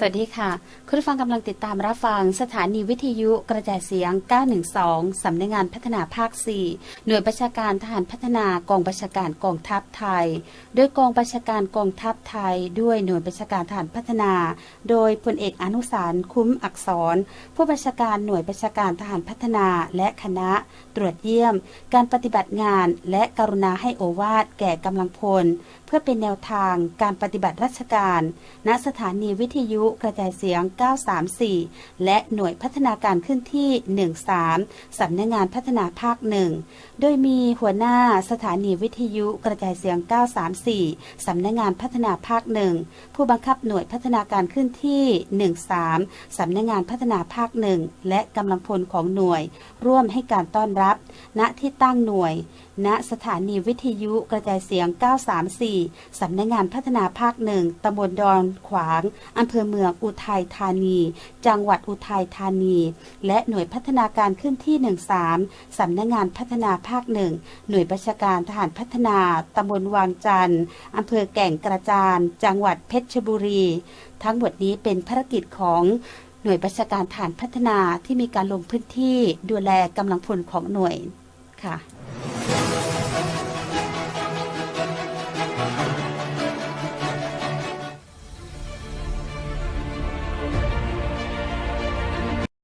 สวัสดีค่ะ คุณผู้ฟังกำลังติดตามรับฟังสถานีวิทยุกระจายเสียง 912 สำนักงงานพัฒนาภาค 4 หน่วยประชาการทหารพัฒนากองประชาการกองทัพไทย โดยกองประชาการกองทัพไทย ด้วยหน่วยประชาการทหารพัฒนา โดยพลเอกอนุสารคุ้มอักษร ผู้ประชาการหน่วยประชาการทหารพัฒนาและคณะ ตรวจเยี่ยม การปฏิบัติงานและกรุณาให้โอวาทแก่กำลังพลเพื่อเป็นแนวทางการปฏิบัติราชการ ณสถานีวิทยุกระจายเสียง 934 และหน่วยพัฒนาการขึ้นที่ 13 สำนักงงานพัฒนาภาคหนึ่งโดยมีหัวหน้าสถานีวิทยุกระจายเสียง 934 สำนักงงานพัฒนาภาคหนึ่งผู้บังคับหน่วยพัฒนาการขึ้นที่ 13 สำนักงงานพัฒนาภาคหนึ่งและกำลังพลของหน่วย ร่วมให้การต้อนรับ ณที่ตั้งหน่วย ณสถานีวิทยุกระจายเสียง 934 สำนักงานพัฒนาภาคหนึ่งตำบลดอนขวาง อำเภอเมืองอุทัยธานี จังหวัดอุทัยธานี และหน่วยพัฒนาการขึ้นที่ 13 สำนักงานพัฒนาภาคหนึ่ง หน่วยประชาการทหารพัฒนา ตำบลวางจันทร์อำเภอแก่งกระจาน จังหวัดเพชรบุรี ทั้งหมดนี้เป็นภารกิจของหน่วยประชาการฐานพัฒนาที่มีการลงพื้นที่ดูแลกำลังพลของหน่วยค่ะ Thank you.